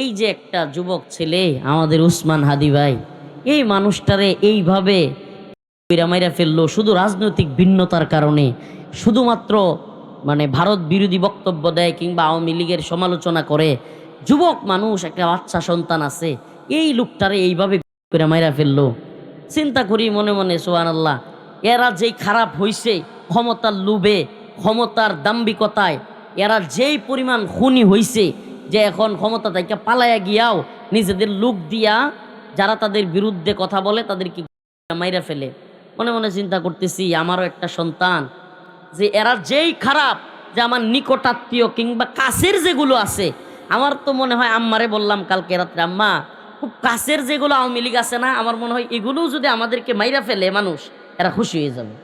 এই যে একটা যুবক ছেলে আমাদের উসমান হাদি ভাই, এই মানুষটারে এইভাবে মাইরা ফেলল শুধু রাজনৈতিক ভিন্নতার কারণে। শুধুমাত্র মানে ভারত বিরোধী বক্তব্য দেয় কিংবা আওয়ামী লীগের সমালোচনা করে। যুবক মানুষ, একটা বাচ্চা সন্তান আছে, এই লোকটারে এইভাবে কইরা মাইরা ফেলল। চিন্তা করি মনে মনে সোহান আল্লাহ এরা যেই খারাপ হইছে, ক্ষমতার লোভে, ক্ষমতার দাম্বিকতায় এরা যেই পরিমাণ খুনি হইছে যে এখন ক্ষমতা থেকে পালায়া গিয়াও নিজেদের লোক দিয়া যারা তাদের বিরুদ্ধে কথা বলে তাদেরকে মাইরা ফেলে। মনে মনে চিন্তা করতেছি, আমারও একটা সন্তান, যে এরা যেই খারাপ যে আমার নিকটাত্মীয় কিংবা কাছের যেগুলো আছে, আমার তো মনে হয় আম্মারে বললাম কালকে রাত্রে, আম্মা, খুব কাছের যেগুলো আওয়ামী লীগ আছে না, আমার মনে হয় এগুলোও যদি আমাদেরকে মাইরা ফেলে মানুষ, এরা খুশি হয়ে যাবে।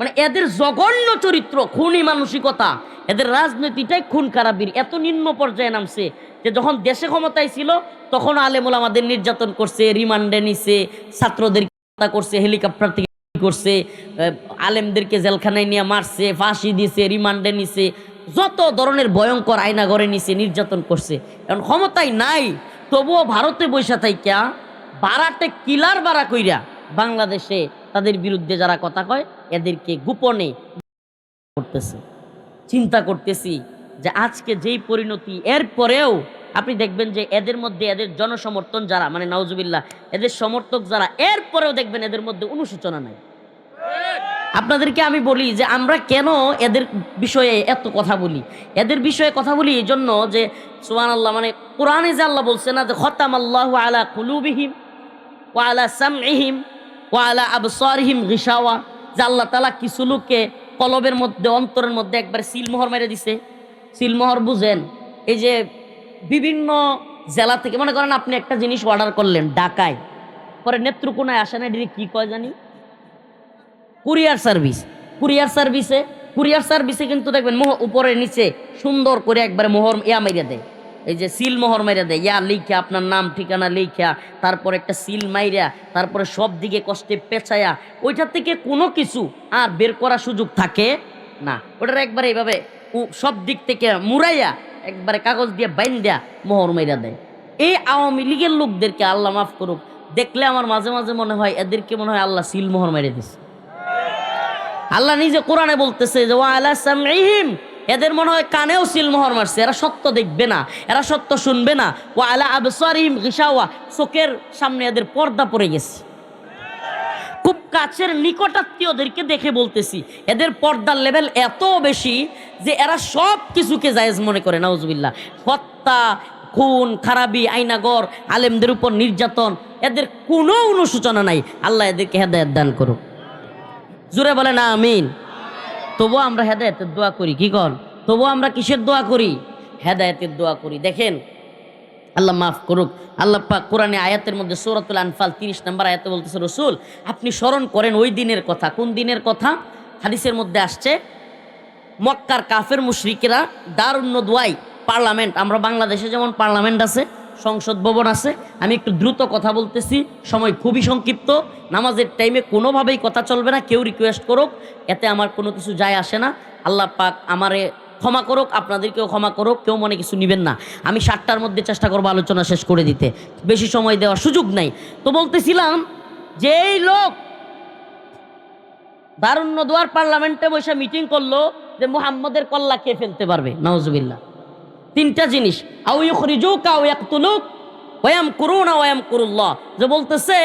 মানে এদের জঘন্য চরিত্র, খুনি মানসিকতা, এদের রাজনীতিটাই খুন খারাপির। এত নিম্ন পর্যায়ে নামছে যে যখন দেশে ক্ষমতায় ছিল, তখন আলেমুল আমাদের নির্যাতন করছে, রিমান্ডে নিছে ছাত্রদের করছে, হেলিকপ্টার থেকে করছে আলেমদেরকে জেলখানায় নিয়ে মারছে, ফাঁসি দিছে, রিমান্ডে নিছে, যত ধরনের ভয়ঙ্কর আয়না ঘরে নিছে, নির্যাতন করছে। এখন ক্ষমতায় নাই, তবুও ভারতে বৈশা থাইকা বারাটে কিলার বাড়া কইরা বাংলাদেশে তাদের বিরুদ্ধে যারা কথা কয়, এদেরকে গোপনে করতেছে। চিন্তা করতেছি যে আজকে যেই পরিণতি, এর পরেও আপনি দেখবেন যে এদের মধ্যে এদের জনসমর্থন যারা মানে নওজুবিল্লাহ এদের সমর্থক যারা, এর পরেও দেখবেন এদের মধ্যে অনুশোচনা নাই। আপনাদেরকে আমি বলি যে আমরা কেন এদের বিষয়ে এত কথা বলি? এদের বিষয়ে কথা বলি এই জন্য যে সোহান আল্লাহ মানে কোরআনে যে আল্লাহ বলছে না যে খতাম আল্লাহ আলা কুলুবিহিম ও আলা সামহিম ও আলা আবসারহিম গিসাওয়া যে আল্লাহ তালা কিছু লোককে কলবের মধ্যে, অন্তরের মধ্যে একবার সিলমোহর মেরে দিছে। সিলমোহর বুঝেন, এই যে বিভিন্ন জেলা থেকে, মনে করেন আপনি একটা জিনিস অর্ডার করলেন ঢাকায়, পরে নেত্রকোনায় আসে না এটিকে কি কয় জানি? কুরিয়ার সার্ভিস, কুরিয়ার সার্ভিসে কুরিয়ার সার্ভিসে কিন্তু দেখবেন মোহ উপরে, নিচে সুন্দর করে একবারে মোহর ইয়া মাইরা দেয়। এই যে সিল মোহর মাইরা দেয়, ইয়া লিখা আপনার নাম, ঠিকানা লিখা, তারপর একটা সিল মাইরা, তারপরে সব দিকে কষ্টে পেঁচায়া, ওইটার থেকে কোনো কিছু আর বের করার সুযোগ থাকে না। ওটার একবারে এইভাবে সব দিক থেকে মুড়াইয়া, একবারে কাগজ দিয়ে বাইন দেয়া মোহর মাইরা দেয়। এই আওয়ামী লীগের লোকদেরকে আল্লাহ মাফ করুক, দেখলে আমার মাঝে মাঝে মনে হয়, এদেরকে মনে হয় আল্লাহ সিল মোহর মেরে দিছে। আল্লাহ নিজে কোরআনে বলতেছে যে ওয়ালা সামঈহিম এদের মনে হয় কানেও সিলমোহর মারছে, এরা সত্য দেখবে না, এরা সত্য শুনবে না। ও আলা আবসারিহিম গিসাওয়া, চোখের সামনে এদের পর্দা পড়ে গেছে। খুব কাছের নিকটাত্মীয়দেরকে দেখে বলতেছি, এদের পর্দার লেভেল এত বেশি যে এরা সব কিছুকে জায়েজ মনে করে, নাউজুবিল্লাহ। হত্যা, খুন, খারাপি, আইনাগর, আলেমদের উপর নির্যাতন, এদের কোনো অনুসূচনা নাই। আল্লাহ এদেরকে হেদায়ত দান করুক। জুড়ে বলে না আমিন। তবুও আমরা হেদায়তের দোয়া করি, কি কর তবুও আমরা কিসের দোয়া করি? হেদায়তের দোয়া করি। দেখেন, আল্লাহ মাফ করুক। আল্লাহ পাক কোরআনে আয়াতের মধ্যে সৌরাতুল আনফাল তিরিশ নম্বর আয়াতে বলতেছে, রসুল, আপনি স্মরণ করেন ওই দিনের কথা। কোন দিনের কথা? হাদিসের মধ্যে আসছে, মক্কার কাফের মুশরিকেরা দারুণ্য দোয়াই পার্লামেন্ট, আমরা বাংলাদেশে যেমন পার্লামেন্ট আছে সংসদ ভবন আছে। আমি একটু দ্রুত কথা বলতেছি। সময় খুবই সংক্ষিপ্ত। নামাজের টাইমে কোনোভাবেই কথা চলবে না। কেউ রিকোয়েস্ট করুক, এতে আমার কোনো কিছু যায় আসে না। আল্লাহ পাক আমারে ক্ষমা করুক, আপনাদেরকেও ক্ষমা করুক, কেউ মনে কিছু নেবেন না। আমি সাতটার মধ্যে চেষ্টা করব আলোচনা শেষ করে দিতে। বেশি সময় দেওয়ার সুযোগ নাই। তো বলতেছিলাম যে এই লোক দারুণ্য দুয়ার পার্লামেন্টে বসে মিটিং করল, যে মুহাম্মদের কল্লা কে ফেলতে পারবে? নওয়াজবিল্লা তিনটা জিনিস। আউ কুরুনা যে বলতেছে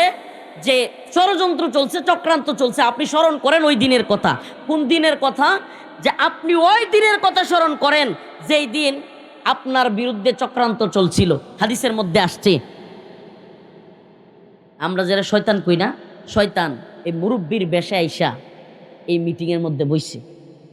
যে ষড়যন্ত্র চলছে, চক্রান্ত চলছে, আপনি স্মরণ করেন ওই দিনের কথা। কোন দিনের কথা? যে আপনি ওই দিনের কথা স্মরণ করেন, যেই দিন আপনার বিরুদ্ধে চক্রান্ত চলছিল। হাদিসের মধ্যে আসছে। আমরা যারা শয়তান কই না, শয়তান এই মুরব্বীর বেশে আইসা এই মিটিংয়ের মধ্যে বইছে।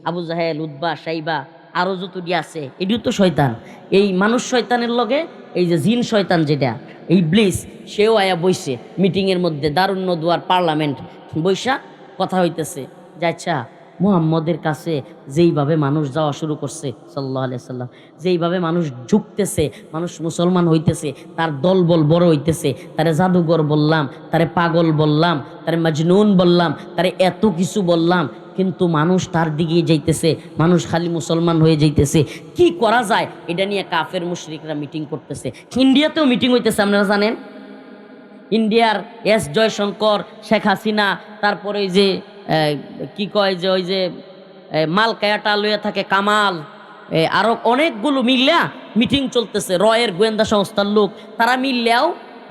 আবু জাহেল উদ্বা সাইবা আরও যতটি আছে, এটিও তো শয়তান। এই মানুষ শয়তানের লগে, এই যে জিন শয়তান যেটা, এই ব্লিস, সেও আয়া বইছে। মিটিংয়ের মধ্যে দারুণ্য দুয়ার পার্লামেন্ট বৈশা কথা হইতেছে। যে আচ্ছা মুহাম্মদের কাছে যেইভাবে মানুষ যাওয়া শুরু করছে সাল্লাহ আলিয়া সাল্লাম, যেইভাবে মানুষ ঝুঁকতেছে, মানুষ মুসলমান হইতেছে, তার দলবল বড় হইতেছে, তারে জাদুঘর বললাম, তারে পাগল বললাম, তারে মজনুন বললাম, তারে এত কিছু বললাম কিন্তু মানুষ তার দিকে যাইতেছে মানুষ খালি মুসলমান হয়ে যাইতেছে। কি করা যায়? এটা নিয়ে কাফের মুশরিকরা মিটিং করতেছে। ইন্ডিয়াতেও মিটিং হইতেছে আপনারা জানেন? ইন্ডিয়ার এস জয়শঙ্কর শেখ হাসিনা তারপরে ওই যে কি কয় যে ওই যে মাল কায়াটা লইয়া থাকে কামাল এ, আরও অনেকগুলো মিল্লা মিটিং চলতেছে। রয়ের গোয়েন্দা সংস্থার লোক তারা মিললেও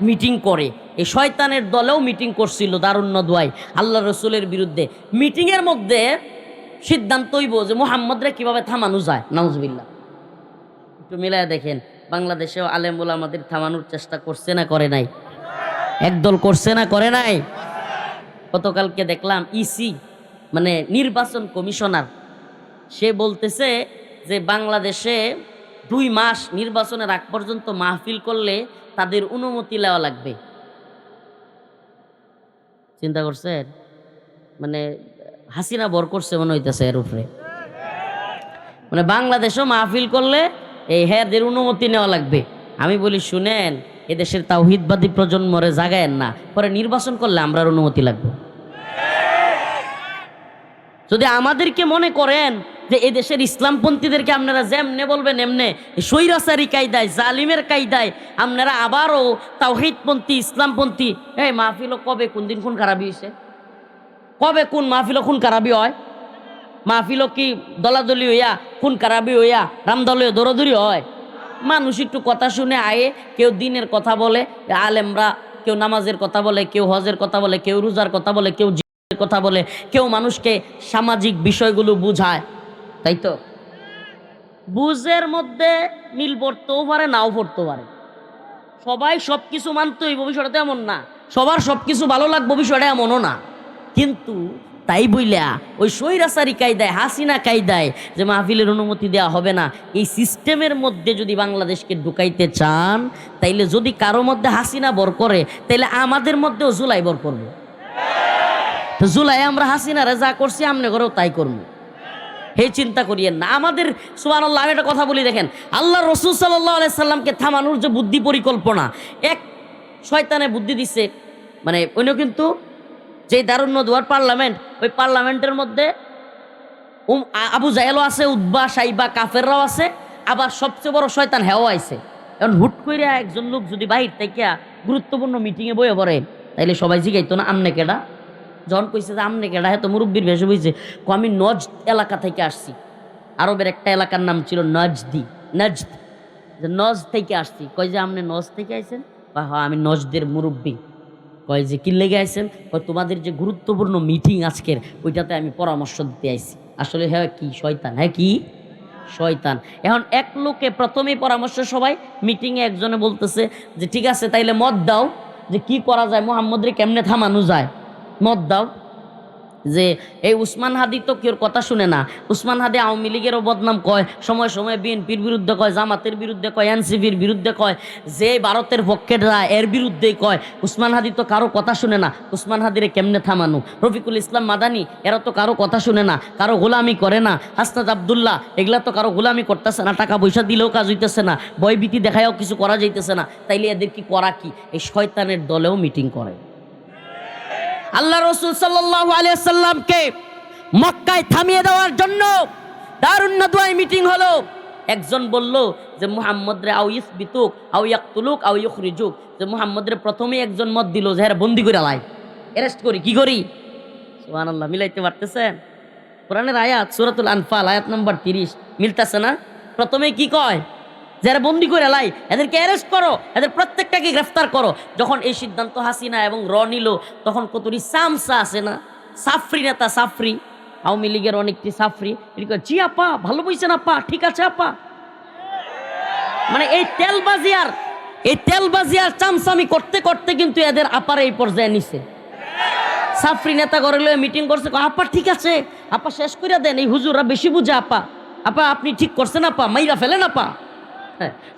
মিটিং করে। এই শয়তানের দলেও মিটিং করছিল দারুণ দোয়াই আল্লাহ রসুলের বিরুদ্ধে। মিটিংয়ের মধ্যে সিদ্ধান্ত হইব যে মোহাম্মদরে কীভাবে থামানো যায়। নাউজবিল্লা একটু মিলায় দেখেন, বাংলাদেশেও আলেমুল আমাদের থামানোর চেষ্টা করছে না, করে নাই? একদল করছে না, করে নাই? গতকালকে দেখলাম ইসি মানে নির্বাচন কমিশনার, সে বলতেছে যে বাংলাদেশে দুই মাস নির্বাচনের আগ পর্যন্ত মাহফিল করলে তাদের অনুমতি নেওয়া লাগবে। চিন্তা করছেন? মানে হাসিনা বর করছে মনে হইতেছে এর উপরে। মানে বাংলাদেশও মাহফিল করলে এই হ্যাঁদের অনুমতি নেওয়া লাগবে। আমি বলি, শুনেন, এদেশের তাওহিদবাদী প্রজন্মরে জাগায়েন না। পরে নির্বাচন করলে আমরা অনুমতি লাগবে। যদি আমাদেরকে মনে করেন যে এদেশের ইসলামপন্থীদেরকে আপনারা যেমনে বলবেন এমনে সৈরাচারি কায়দায়, জালিমের কায়দায় আপনারা আবারও তাওহিদপন্থী, ইসলামপন্থী, এই মাহফিল কবে কোন দিন কোন খারাপি হয়েছে কবে কোন মাহফিল কোন খারাপি হয়? মাহফিল কি দলাদলি হইয়া খুন কারাবি হইয়া রামদলীয় দৌড়দৌড়ি হয়? মানুষ একটু কথা শুনে আয়ে, কেউ দিনের কথা বলে, আলেমরা কেউ নামাজের কথা বলে, কেউ হজের কথা বলে, কেউ রোজার কথা বলে, কেউ কথা বলে, কেউ মানুষকে সামাজিক বিষয়গুলো বুঝায়। তাই তো? বুঝের মধ্যে মিল পড়তেও পারে, নাও পড়তে পারে। সবাই সব কিছু মানতই ভবিষ্যতে এমন না। সবার সব কিছু ভালো লাগবে বিষয়টা এমনও না। কিন্তু তাই বইলা ওই সৈরাচারি কায়দায়, হাসিনা কায়দায় যে মাহফিলের অনুমতি দেওয়া হবে না, এই সিস্টেমের মধ্যে যদি বাংলাদেশকে ঢুকাইতে চান, তাইলে যদি কারও মধ্যে হাসিনা বর করে, তাইলে আমাদের মধ্যেও জুলাই বর করবে। তো জুলাই আমরা হাসিনারে যা করছি, আমনে করেও তাই করব। হে চিন্তা করিয়েন না। আমাদের সুবান আল্লাহ আমি একটা কথা বলি দেখেন। আল্লাহ রসুল সাল্লাহ সাল্লামকে থামানোর যে বুদ্ধি পরিকল্পনা, এক শয়তানে বুদ্ধি দিছে মানে অন্য কিন্তু যে দারুণ দুয়ার পার্লামেন্ট, ওই পার্লামেন্টের মধ্যে উম আবু জাহেলও আছে উদ্বা সাইবা, কাফেররাও আছে, আবার সবচেয়ে বড় শয়তান হেও আইছে। এখন হুট করে একজন লোক যদি বাহির থেকে গুরুত্বপূর্ণ মিটিংয়ে বয়ে পড়ে, তাইলে সবাই জিগাইতো না, আমনে কেডা? যখন কইছে যে, আমনে কেডা হ্যাঁ তো মুরব্বীর ভেসে বইছে কো, আমি নজ এলাকা থেকে আসছি। আরবের একটা এলাকার নাম ছিল নজদি, নজদ। যে নজ থেকে আসছি। কয় যে আপনি নজ থেকে আইছেন? বা হ্যাঁ আমি নজদের মুরব্বী। কয় যে, কি লেগে আইছেন? কয়, তোমাদের যে গুরুত্বপূর্ণ মিটিং আজকের, ওইটাতে আমি পরামর্শ দিতে আইছি। আসলে হ্যাঁ কি, শয়তান? হ্যাঁ কি? শয়তান। এখন এক লোকে প্রথমেই পরামর্শ, সবাই মিটিংয়ে একজনে বলতেছে যে, ঠিক আছে, তাইলে মত দাও। যে, কি করা যায়? মোহাম্মদরে কেমনে থামানো যায়? মত দাও যে, এই উসমান হাদি তো কেউ কথা শুনে না। উসমান হাদি আওয়ামী লীগেরও বদনাম কয়, সময় সময় বিএনপির বিরুদ্ধে কয়, জামাতের বিরুদ্ধে কয়, এনসিপির বিরুদ্ধে কয়, যে ভারতের পক্ষে এর বিরুদ্ধেই কয়, উসমান হাদি তো কারও কথা শুনে না। উসমান হাদিরে কেমনে থামানো? রফিকুল ইসলাম মাদানি, এরা তো কারও কথা শুনে না, কারও গোলামি করে না। হাসনাদ আবদুল্লাহ, এগুলা তো কারও গোলামি করতেছে না, টাকা পয়সা দিলেও কাজ হইতেছে না, ভয়ভীতি দেখায়ও কিছু করা যাইতেছে না। তাইলে এদের কি করা কি? এই শয়তানের দলেও মিটিং করে। আল্লাহ রসুল সাল্লাহ আলিয়াল্লামকে মক্কায় থামিয়ে দেওয়ার জন্য দারুণ দোয়াই মিটিং হলো। একজন বলল যে মুহাম্মদ রে আউ ইসবিতুক আউ ইয়াকতুলুক আউ ইউখরিজুক। যে মুহাম্মদ রে প্রথমে একজন মত দিল যে হ্যাঁ বন্দি করে লাই অ্যারেস্ট করি, কি করি? সুবহানাল্লাহ, মিলাইতে পারতেছেন? কোরআনের আয়াত সূরাতুল আনফাল, আয়াত নম্বর তিরিশ, মিলতেছে না? প্রথমে কি কয়? যারা বন্দি করে লাই, এদেরকে অ্যারেস্ট করো, এদের প্রত্যেকটাকে গ্রেফতার করো। যখন এই সিদ্ধান্ত হাসিনা এবং র নিল, তখন কতটি সামসা আছে না? সাফরি নেতা সাফরি, আওয়ামী লীগের অনেকটি সাফরি। জি আপা, ভালো বইছেন আপা, ঠিক আছে আপা। মানে এই তেলবাজি আর, এই তেলবাজি আর চামচামি করতে করতে কিন্তু এদের আপার এই পর্যায়ে নিছে। সাফরি নেতা করে লয়ে মিটিং করছে আপা, ঠিক আছে, আপা শেষ করে দেন, এই হুজুররা বেশি বুঝে আপা। আপা, আপনি ঠিক করছেন আপা, মাইরা ফেলেন আপা।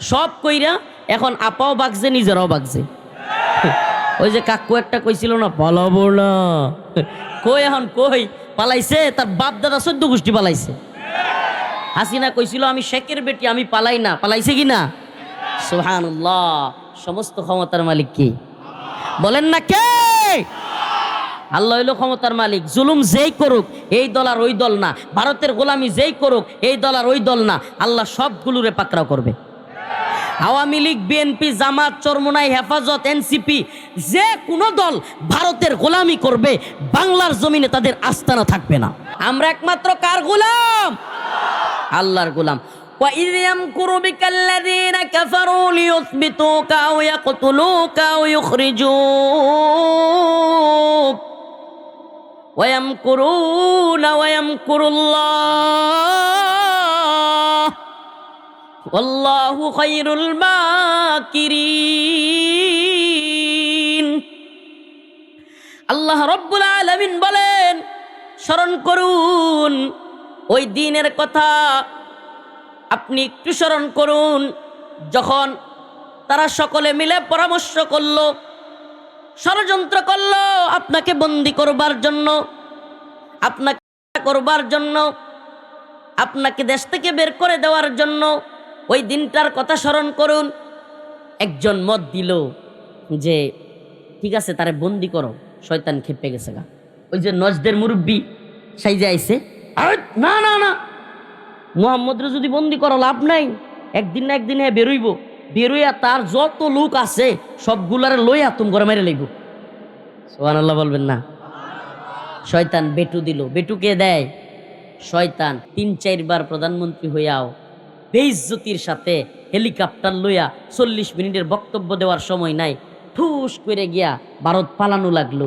সব কইরা এখন আপাও বাগছে, নিজেরাও বাগছে। ওই যে কাকু একটা কইছিল না, পালাবো না। কই এখন, কই? পালাইছে, তার বাপ দাদা চোদ্দ গোষ্ঠী পালাইছে। হাসিনা কইছিল, আমি শেখের বেটি, আমি পালাই না। পালাইছে কি না? সোহানুল্লাহ সমস্ত ক্ষমতার মালিক কি? বলেন না কে? আল্লাহ হইল ক্ষমতার মালিক। জুলুম যেই করুক, এই দল আর ওই দল না। ভারতের গোলামি যেই করুক, এই দল আর ওই দল না। আল্লাহ সবগুলোরে পাকড়াও করবে। আওয়ামী লীগ বিএনপি জামাত চরমোনাই হেফাজত এনসিপি যে কোনো দল ভারতের গোলামি করবে বাংলার জমিনে তাদের আস্তানা থাকবে না আমরা একমাত্র কার গোলাম আল্লাহর গোলাম وَإِذْ يَمْكُرُ بِكَ الَّذِينَ كَفَرُوا لِيُثْبِتُوكَ أَوْ يَقْتُلُوكَ أَوْ يُخْرِجُوكَ وَيَمْكُرُونَ وَيَمْكُرُ اللَّهُ আল্লাহু খৈরুল মাকিরিন। আল্লাহ রব্বুল আলামিন বলেন, স্মরণ করুন, ওই দিনের কথা আপনি একটু স্মরণ করুন, যখন তারা সকলে মিলে পরামর্শ করল, ষড়যন্ত্র করল আপনাকে বন্দি করবার জন্য, আপনাকে করবার জন্য, আপনাকে দেশ থেকে বের করে দেওয়ার জন্য ওই দিনটার কথা স্মরণ করুন। একজন মত দিল যে ঠিক আছে তারে বন্দি করো শয়তান খেপে গেছে গা। ওই যে নজদের মুরব্বী সাইজে আরে, না না না। মোহাম্মদরে যদি বন্দি করো লাভ নাই। একদিন না একদিন হ্যাঁ বেরোইব। বেরোইয়া তার যত লোক আছে সবগুলারে লইয়া তুমি ঘরে মেরে লইব। সোহান আল্লাহ বলবেন না। শয়তান বেটু দিল। বেটুকে দেয়? শয়তান তিন চারবার প্রধানমন্ত্রী হইয়াও বেইজ্জতির সাথে হেলিকপ্টার লইয়া চল্লিশ মিনিটের বক্তব্য দেওয়ার সময় নাই, ঠুস করে গিয়া ভারত পালানো লাগল।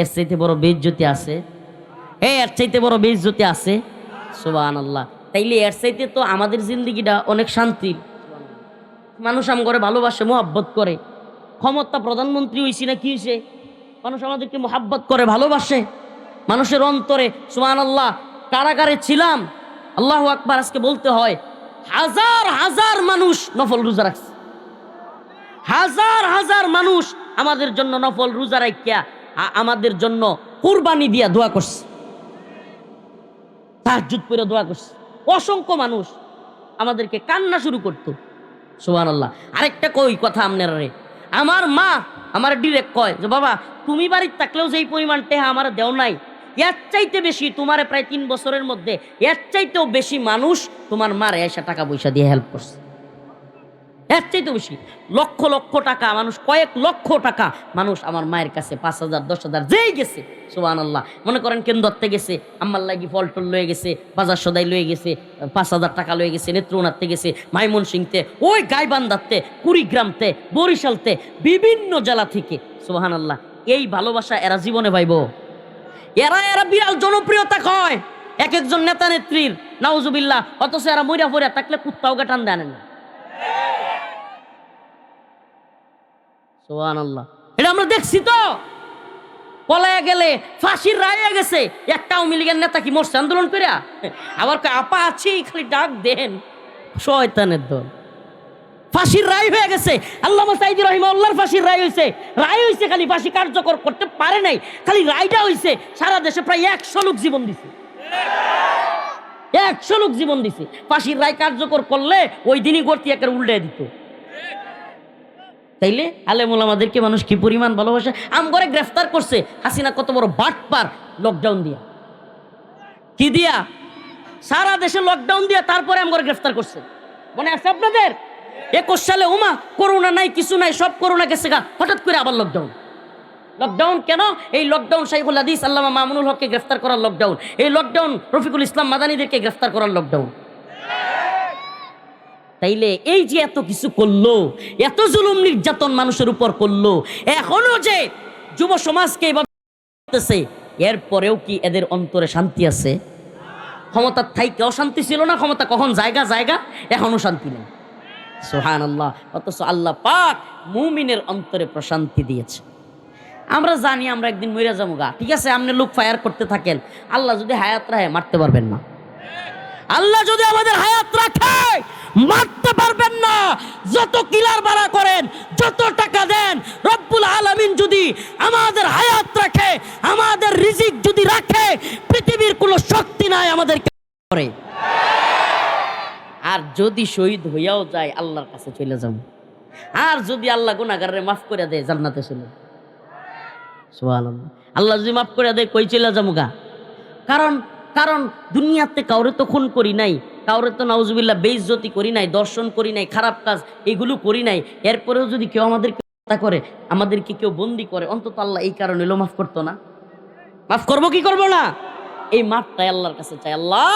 এর চাইতে বড় বেইজ্জতি আছে? এ এর চাইতে বড় বেইজ্জতি আছে? সোবান আল্লাহ তাইলে এর চাইতে তো আমাদের জিন্দগিটা অনেক শান্তির মানুষ আম করে ভালোবাসে, মোহাব্বত করে। ক্ষমতা প্রধানমন্ত্রী হইছি না কি হয়েছে মানুষ আমাদেরকে মোহাব্বত করে, ভালোবাসে। মানুষের অন্তরে সুমান আল্লাহ কারাগারে ছিলাম। আল্লাহ আকবার আজকে বলতে হয়, হাজার হাজার মানুষ নফল রোজা রাখছে। হাজার হাজার মানুষ আমাদের জন্য নফল রোজা রাখিয়া আমাদের জন্য কুরবানি দিয়া দোয়া করছে। তাহাজুদ করে দোয়া করছে। অসংখ্য মানুষ আমাদেরকে কান্না শুরু করতো। সোহান আল্লাহ আরেকটা কই কথা আপনারা রে। আমার মা আমার ডিরেক্ট কয় যে, বাবা, তুমি বাড়ির থাকলেও যেই পরিমাণ টেহা আমার দেও নাই এর চাইতে বেশি তোমার প্রায় তিন বছরের মধ্যে, এর চাইতেও বেশি মানুষ তোমার মার এসে টাকা পয়সা দিয়ে হেল্প করছে। এর চাইতে বেশি। লক্ষ লক্ষ টাকা, মানুষ কয়েক লক্ষ টাকা, মানুষ আমার মায়ের কাছে পাঁচ হাজার, দশ হাজার, যেই গেছে সুবান আল্লাহ মনে করেন কেন ধরতে গেছে? আম্মার লাগি ফল টল লয়ে গেছে, বাজার সদাই লয়ে গেছে, পাঁচ হাজার টাকা লয়ে গেছে নেত্রনাথতে গেছে মাইমন সিংতে ওই গাইবান্ধাতে, কুড়িগ্রামতে, বরিশালতে, বিভিন্ন জেলা থেকে সুবাহান আল্লাহ এই ভালোবাসা এরা জীবনে পাইব। এরা এরা বিরাল জনপ্রিয়তা কয়। এক একজন নেতা নেত্রীর, নাউজুবিল্লাহ। অথচ এরা মরিয়া ফরিয়া থাকলে কুত্তাও গাটান দেন সোহান আল্লাহ এটা আমরা দেখছি তো। পলায়া গেলে, ফাঁসির রায় গেছে। একটা আওয়ামী লীগের নেতা কি মরছে আন্দোলন করে আবার আপা আছি, খালি ডাক দেন। শয়তানের দল। ফাঁসির রায় হয়ে গেছে। আল্লাহ সাইদি রহিমা আল্লাহর ফাঁসির রায় হয়েছে রায় হয়েছে খালি ফাঁসি কার্যকর করতে পারে নাই। খালি রায়টা হয়েছে সারা দেশে প্রায় একশো লোক জীবন দিছে। একশো লোক জীবন দিছে। ফাঁসির রায় কার্যকর করলে ওই দিনই গর্তি একের উল্টে দিত। তাইলে আলেমুল আমাদেরকে মানুষ কি পরিমাণ ভালোবাসে? আম করে গ্রেফতার করছে, হাসিনা কত বড় বাটপার লকডাউন দিয়া। কি দিয়া? সারা দেশে লকডাউন দিয়া, তারপরে আম করে গ্রেফতার করছে। মনে আছে আপনাদের? একুশ সালে উমা করোনা নাই, কিছু নাই, সব করোনা গেছে গা। হঠাৎ করে আবার লকডাউন লকডাউন কেন? এই লকডাউন শাইখুল হাদিস, আল্লামা মামুনুল হককে গ্রেফতার করার লকডাউন এই লকডাউন রফিকুল ইসলাম মাদানিদেরকে গ্রেফতার করার লকডাউন তাইলে এই যে এত কিছু করল, এত জুলুম নির্যাতন মানুষের উপর করল, এখনও যে যুব সমাজকে এভাবে এরপরেও কি এদের অন্তরে শান্তি আছে? ক্ষমতার থাইকে অশান্তি ছিল না? ক্ষমতা কখন? জায়গা জায়গা, এখনও শান্তি নেই। সোহান আল্লাহ অথচ আল্লাহ পাক মুমিনের অন্তরে প্রশান্তি দিয়েছে। আমরা জানি আমরা একদিন মইরা যাব গা। ঠিক আছে? আপনি লোক ফায়ার করতে থাকেন। আল্লাহ যদি হায়াত রাহে মারতে পারবেন না। আল্লাহ যদি আমাদের হায়াত রাখে, মারতে পারবেন না। যত কিলার ভাড়া করেন, যত টাকা দেন, রব্বুল আলামিন যদি আমাদের হায়াত রাখে, আমাদের রিজিক যদি রাখে, পৃথিবীর কোনো শক্তি নাই আমাদেরকে করে। আর যদি শহীদ হইয়াও যায়, আল্লাহর কাছে চলে যাব। আর যদি আল্লাহ গুনাগারে মাফ করে দেয়, জান্নাতে চলে আল্লাহ যদি মাফ করে দেয়, কই চলে যামুগা কারণ কারণ দুনিয়াতে কাউরে তো খুন করি নাই, কাউরে তো নাউজুবিল্লাহ বেইজ্জতি করি নাই, দর্শন করি নাই, খারাপ কাজ এগুলো করি নাই। এরপরেও যদি কেউ আমাদেরকে হত্যা করে, আমাদেরকে কেউ বন্দি করে, অন্তত আল্লাহ এই কারণে এলো মাফ করতো না। মাফ করব কি করব না? এই মাফটাই আল্লাহর কাছে চাই। আল্লাহ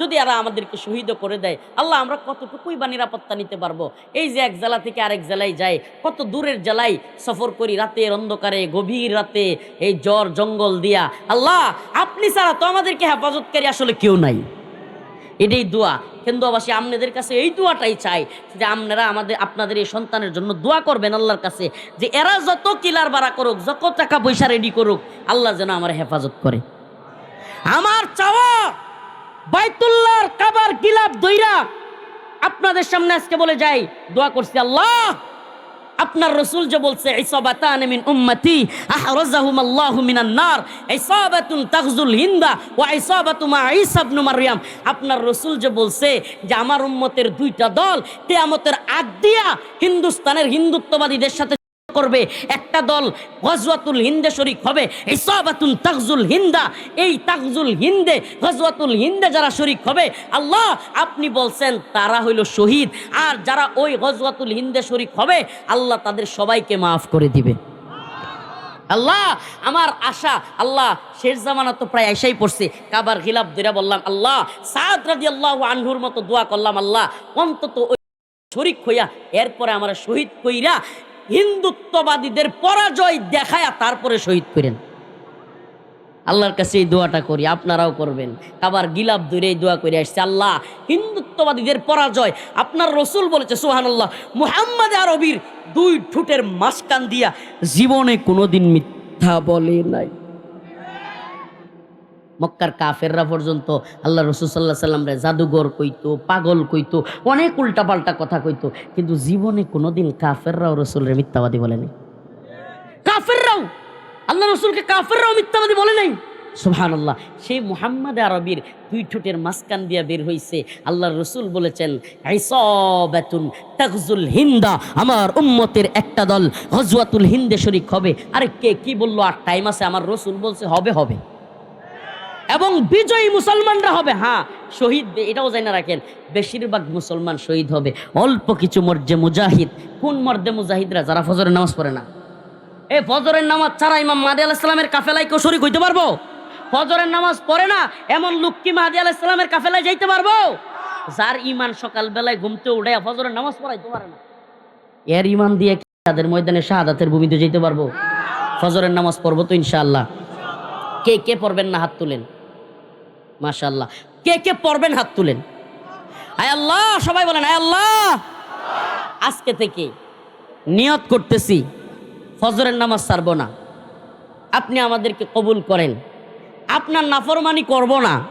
যদি এরা আমাদেরকে শহীদ করে দেয়, আল্লাহ, আমরা কতটুকুই বা নিরাপত্তা নিতে পারব? এই যে এক জেলা থেকে আরেক জেলায় যাই কত দূরের জেলায় সফর করি রাতের অন্ধকারে, গভীর রাতে, এই জ্বর, জঙ্গল দিয়া। আল্লাহ, আপনি ছাড়া তো আমাদেরকে হেফাজতকারী আসলে কেউ নাই। এটাই দোয়া। কেন্দ্রবাসী আপনাদের কাছে এই দোয়াটাই চাই যে আপনারা আমাদের, আপনাদের এই সন্তানের জন্য দোয়া করবেন আল্লাহর কাছে যে এরা যত কিলার বাড়া করুক, যত টাকা পয়সা রেডি করুক, আল্লাহ যেন আমার হেফাজত করে। আমার চাওয়া বাইতুল্লাহর কাবার গিলাপ দইরা আপনাদের সামনে আজকে বলে যাই, দোয়া করছি আল্লাহ। আপনার রসুল যে বলছে, ইসাবাতান মিন উম্মতি আহরাজাহুম আল্লাহু মিনান নার, ইসাবাতুন হিন্দা ওয়া ইসাবাতু মা ঈসা ইবনে মারইয়াম। আপনার রসুল যে বলছে যে, আমার উম্মতের দুইটা দল কিয়ামতের আগ দিয়া হিন্দুস্তানের হিন্দুত্ববাদীদের সাথে করবে, একটা দল গজওয়াতুল হিন্দে শরিক হবে, ইসাবাতুন তাগজুল হিন্দা। এই তাগজুল হিন্দে, গজওয়াতুল হিন্দে যারা শরিক হবে, আল্লাহ আপনি বলছেন তারা হইল শহীদ। আর যারা ওই গজওয়াতুল হিন্দে শরিক হবে, আল্লাহ তাদের সবাইকে মাফ করে দিবে। আল্লাহ, আমার আশা, আল্লাহ, শেষ জামানা তো প্রায় এসাই পড়ছে। কাবার গিলাপ ধরে বললাম, আল্লাহ, সাদ রাজি আল্লাহ আনহুর মতো দোয়া করলাম, আল্লাহ, অন্তত ওই শরিক হইয়া, এরপরে আমরা শহীদ কইরা হিন্দুত্ববাদীদের পরাজয় দেখায়া তারপরে শহীদ করেন। আল্লাহর কাছে এই দোয়াটা করি, আপনারাও করবেন। আবার গিলাপ ধরে এই দোয়া করে আসছে, আল্লাহ, হিন্দুত্ববাদীদের পরাজয়, আপনার রসুল বলেছে সোহান আল্লাহ মুহাম্মদ আরবির দুই ঠুটের মাসকান দিয়া জীবনে কোনোদিন মিথ্যা বলে নাই। মক্কার কাফেররা পর্যন্ত আল্লাহ রসুল সাল্লাহ সাল্লামরে জাদুঘর কইতো, পাগল কইতো, অনেক উল্টাপাল্টা কথা কইতো, কিন্তু জীবনে কোনোদিন কাফেররাও রসুলের মিথ্যাবাদী বলেনি। কাফেররাও! আল্লাহ রসুলকে কাফেররাও মিথ্যাবাদী বলে নাই। সুহান আল্লাহ সেই মুহাম্মদ আরবির দুই ঠোঁটের মাঝখান দিয়া বের হইছে আল্লাহ রসুল বলেছেন আইসবেতুন তাকজুল হিন্দা আমার উম্মতের একটা দল হজওয়াতুল হিন্দে শরিক হবে। আরে কে কি বলল? আর টাইম আছে, আমার রসুল বলছে, হবে হবে। এবং বিজয়ী মুসলমানরা হবে। হ্যাঁ শহীদ এটাও জানা রাখেন, বেশিরভাগ মুসলমান শহীদ হবে। অল্প কিছু মর্জে মুজাহিদ। কোন মর্দে মুজাহিদরা? যারা ফজরের নামাজ পড়ে না। এ ফজরের নামাজ ছাড়া ইমাম মাদি আলাহিসাল্লামের কাফেলায় কেউ শরিক হইতে পারব? ফজরের নামাজ পড়ে না, এমন লোক কি মাহাদি আলাহিসাল্লামের কাফেলায় যাইতে পারব? যার ইমান সকালবেলায় ঘুমতে উঠে ফজরের নামাজ পড়াইতে পারে না। এর ইমান দিয়ে তাদের ময়দানে শাহাদাতের ভূমিতে যেতে পারব? ফজরের নামাজ পড়ব তো ইনশাআল্লাহ। কে কে পড়বেন না হাত তুলেন? মাশাল্লাহ কে কে পড়বেন হাত তুলেন? আয় আল্লাহ, সবাই বলেন, আয় আল্লাহ। আজকে থেকে নিয়ত করতেছি, ফজরের নামাজ ছাড়ব না। আপনি আমাদেরকে কবুল করেন। আপনার নাফরমানি করব না।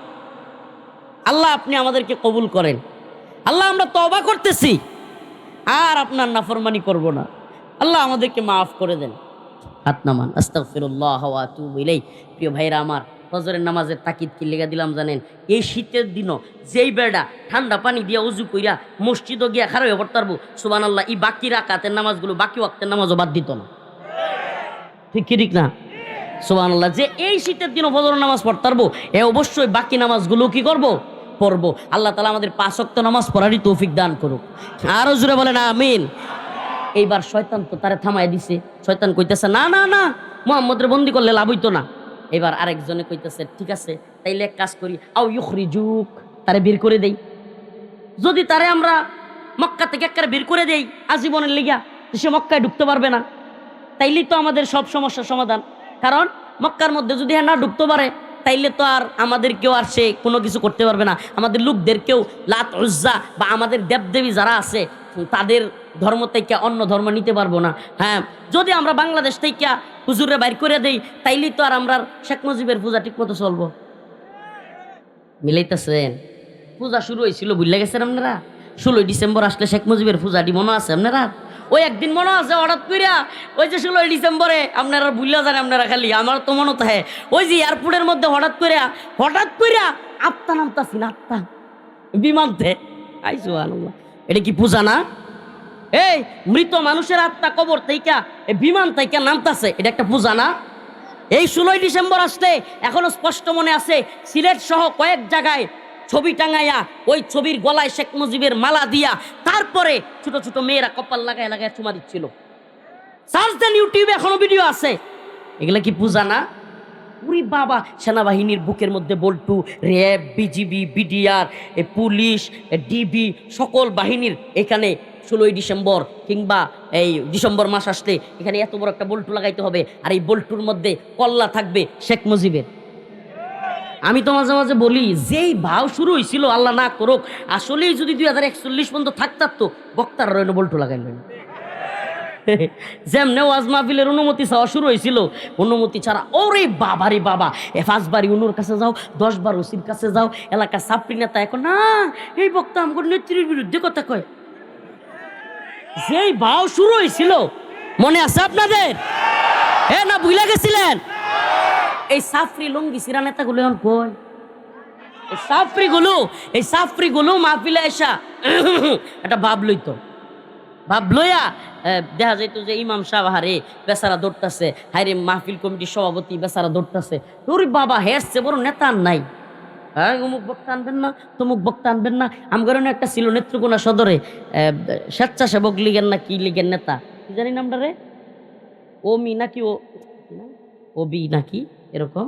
আল্লাহ আপনি আমাদেরকে কবুল করেন। আল্লাহ, আমরা তবা করতেছি, আর আপনার নাফরমানি করব না। আল্লাহ আমাদেরকে মাফ করে দেন। হাত নামান। আতুবু ইলাই প্রিয় ভাইরা আমার ফজরের নামাজের তাকিদ কি লেগে দিলাম জানেন? এই শীতের দিনও যেই বেড়া ঠান্ডা পানি দিয়া উজু কইরা মসজিদও গিয়া খারাপ হয়ে পড়তে পারব সুবান আল্লাহ এই বাকি রাকাতের নামাজগুলো বাকি ওয়াক্তের নামাজও বাদ দিত না। ঠিক কি ঠিক না? সুবান আল্লাহ যে এই শীতের দিনও ফজর নামাজ পড়তে পারব এ অবশ্যই বাকি নামাজগুলো কি করব? পড়ব। আল্লাহ তালা আমাদের পাঁচ ওয়াক্ত নামাজ পড়ারই তৌফিক দান করুক। আরও জুড়ে বলেন, আমিন। এইবার শয়তান তো তারে থামাই দিছে। শয়তান কইতেছে, না না না, মোহাম্মদের বন্দি করলে লাভ হইতো না। এবার আরেকজনে কইতেছে, ঠিক আছে, তাইলে এক কাজ করি, আও ইউখরি যুগ তারে বের করে দেই। যদি তারে আমরা মক্কা থেকে একবারে বের করে দেই, আজীবনের লিগা সে মক্কায় ঢুকতে পারবে না। তাইলেই তো আমাদের সব সমস্যার সমাধান। কারণ মক্কার মধ্যে যদি হ্যাঁ না ঢুকতে পারে, তাইলে তো আর আমাদের কেউ আর সে কোনো কিছু করতে পারবে না। আমাদের লোকদের কেউ লাত উজ্জা বা আমাদের দেবদেবী যারা আছে, তাদের ধর্ম থেকে অন্য ধর্ম নিতে পারব না। হ্যাঁ যদি আমরা বাংলাদেশ থেকে হুজুরে বাইর করে দেই, তাইলেই তো আর আমরা শেখ মুজিবের পূজা ঠিক মতো চলবো। মিলাইতেছেন? পূজা শুরু হয়েছিল বুঝলে গেছেন আপনারা? ষোলোই ডিসেম্বর আসলে শেখ মুজিবের পূজাটি মনে আছে আপনারা? ওই একদিন মনে আছে হঠাৎ কইরা, ওই যে ষোলোই ডিসেম্বরে আপনারা ভুললে যান আপনারা খালি, আমার তো মনে থাকে ওই যে এয়ারপোর্টের মধ্যে হঠাৎ কইরা হঠাৎ কইরা আত্মা নামতাছি না আত্মা। বিমানতে। আইসো আল্লাহ এটা কি পূজা না? এই মৃত মানুষের আত্মা কবর থেকে এ বিমান থেকে নামতাছে, এটা একটা পূজা না? এই ষোলোই ডিসেম্বর আসতে এখনও স্পষ্ট মনে আছে, সিলেট সহ কয়েক জায়গায় ছবি টাঙাইয়া, ওই ছবির গলায় শেখ মুজিবের মালা দিয়া, তারপরে ছোট ছোট মেয়েরা কপাল লাগায় লাগায় চুমা দিচ্ছিল। সার্চ দেন ইউটিউবে এখনও ভিডিও আছে। এগুলা কি পূজা না? উরি বাবা, সেনাবাহিনীর বুকের মধ্যে বল্টু, RAB, BGB, BDR police DB, সকল বাহিনীর এখানে ষোলোই ডিসেম্বর কিংবা এই ডিসেম্বর মাস আসলে এখানে এত বড় একটা বল্টু লাগাইতে হবে। আর এই বল্টুর মধ্যে কল্লা থাকবে শেখ মুজিবের। আমি তো মাঝে মাঝে বলি, যেই ভাও শুরু হয়েছিল আল্লাহ না করুক, আসলেই যদি দুই হাজার একচল্লিশ পর্যন্ত থাকতাম তো বক্তার রইল বল্টু লাগাইলেন যেমনে ওয়াজ মাহফিলের অনুমতি চাওয়া শুরু হয়েছিল অনুমতি ছাড়া ওরে বাবা রে বাবা, এ পাঁচবার ইউনুর কাছে যাও, দশবার ওসির কাছে যাও, এলাকার সাপ্রি নেতা এখন না এই বক্তা আমার নেত্রীর বিরুদ্ধে কথা কয়। যেই ভাও শুরু হয়েছিল, মনে আছে আপনাদের? এ না ভুলে গেছিলেন? এই সাফরি লঙ্গি সিরা নেতাগুলো এখন কই? এই সাফরি গুলো এই সাফরি গুলো মাহফিলে এসা একটা ভাব লইতো। ভাব লইয়া দেখা যাইতো যে ইমাম সাহেব, হারে বেচারা দৌড়তাছে। হাইরে মাহফিল কমিটির সভাপতি বেচারা দৌড়তাছে। তোর বাবা, হেসছে, বড় নেতা নাই। হ্যাঁ অমুক বক্তা আনবেন না তমুক বক্তা আনবেন না। আমগর একটা ছিল নেত্রকোনা সদরে স্বেচ্ছাসেবক লীগের না কি লীগের নেতা? কি জানি নামটা রে? ওমি নাকি ও? ওবি নাকি, এরকম?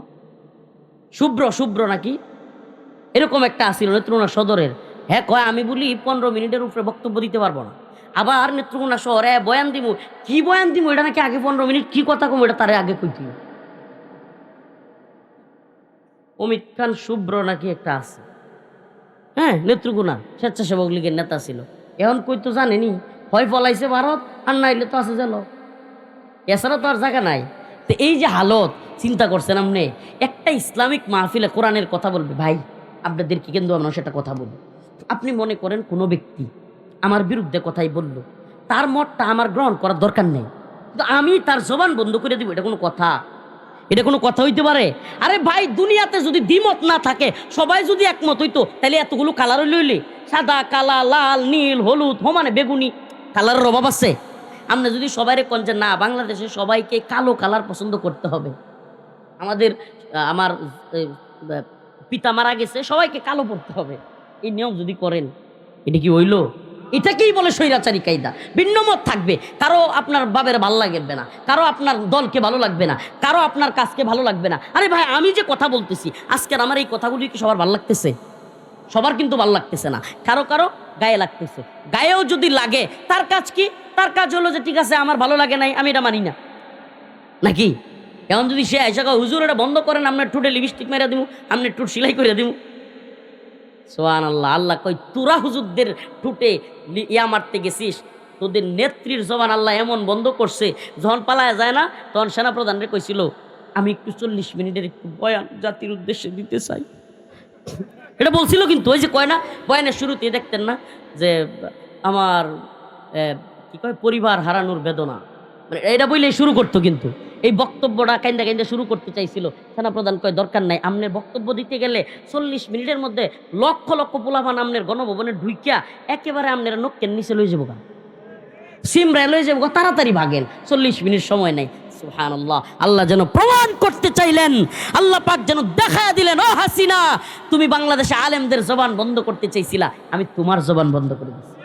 শুভ্র শুভ্র নাকি? এরকম একটা আসিল নেত্রকোনা সদরের। হ্যাঁ কয়, আমি বলি পনেরো মিনিটের উপরে বক্তব্য দিতে পারব না। আবার নেত্রকোনা শহরে বয়ান দিব কি বয়ান দিব এটা নাকি আগে পনেরো মিনিট কি কথা কম? এটা তারে আগে কইতি অমিত খান শুভ্র নাকি একটা আছে। হ্যাঁ নেত্রকোনা, স্বেচ্ছাসেবক লীগের নেতা ছিল। এখন কই তো জানেনি হয় পলাইছে ভারত, আর নাইলে তো আছে জানো এছাড়া তো আর জায়গা নাই। তো এই যে হালত, চিন্তা করছেন আপনি? একটা ইসলামিক মাহফিলে কোরআনের কথা বলবে, ভাই আপনাদেরকে কিন্তু আমরা সেটা কথা বলব আপনি মনে করেন কোনো ব্যক্তি আমার বিরুদ্ধে কথাই বলল, তার মতটা আমার গ্রহণ করার দরকার নেই। কিন্তু আমি তার জবান বন্ধ করে দিব, এটা কোনো কথা। এটা কোনো কথা হইতে পারে? আরে ভাই, দুনিয়াতে যদি দ্বিমত না থাকে, সবাই যদি একমত হইতো, তাহলে এতগুলো কালার লইলে। সাদা, কালা, লাল, নীল, হলুদ হোমানে বেগুনি কালারের অভাব আছে। আমরা যদি সবাই কোন যে, না, বাংলাদেশে সবাইকে কালো কালার পছন্দ করতে হবে। আমাদের আমার পিতা মারা গেছে, সবাইকে কালো পড়তে হবে। এই নিয়ম যদি করেন, এটা কি হইল? এটাকেই বলে স্বৈরাচারী কায়দা। ভিন্ন মত থাকবে। কারও আপনার বাবের ভালো লাগবে না। কারও আপনার দলকে ভালো লাগবে না। কারও আপনার কাজকে ভালো লাগবে না। আরে ভাই, আমি যে কথা বলতেছি, আজকের আমার এই কথাগুলি কি সবার ভালো লাগতেছে? সবার কিন্তু ভালো লাগতেছে না। কারও কারও গায়ে লাগতেছে। গায়েও যদি লাগে, তার কাজ কি? তার কাজ হলো যে, ঠিক আছে, আমার ভালো লাগে নাই, আমি এটা মানি না। নাকি? এখন যদি সে এসে হুজুর, এটা বন্ধ করেন আপনার ঠুটে লিপস্টিক মেরে দিব আপনার ঠুট সেলাই করে দিব সোহান আল্লাহ আল্লাহ কই তোরা হুজুরদের ঠুটে ইয়া মারতে গেছিস? তোদের নেত্রীর জবান আল্লাহ এমন বন্ধ করছে, যখন পালায় যায় না, তখন সেনাপ্রধানরে কইছিল, আমি একটু চল্লিশ মিনিটের একটু বয়ান জাতির উদ্দেশ্যে দিতে চাই। এটা বলছিল কিন্তু, ওই যে কয় না, বয়ানের শুরুতে দেখতেন না যে, আমার কি কয়, পরিবার হারানোর বেদনা। মানে এটা বইলে শুরু করতো কিন্তু। এই বক্তব্যটা কাইন্দা কাইন্দা শুরু করতে চাইছিল। সেনাপ্রধান কয়, দরকার নাই, আমনের বক্তব্য দিতে গেলে চল্লিশ মিনিটের মধ্যে লক্ষ লক্ষ পোলাভান আমনের গণভবনে ঢুইকিয়া একেবারে আমনের নক্কের নিচে লই যাব গা সিমরা লই যাব তাড়াতাড়ি ভাগেন, চল্লিশ মিনিট সময় নাই। সুবহানাল্লাহ, আল্লাহ যেন প্রমাণ করতে চাইলেন, আল্লাহ পাক যেন দেখা দিলেন, ও হাসিনা, তুমি বাংলাদেশে আলেমদের জবান বন্ধ করতে চাইছিলা, আমি তোমার জবান বন্ধ করে দিচ্ছি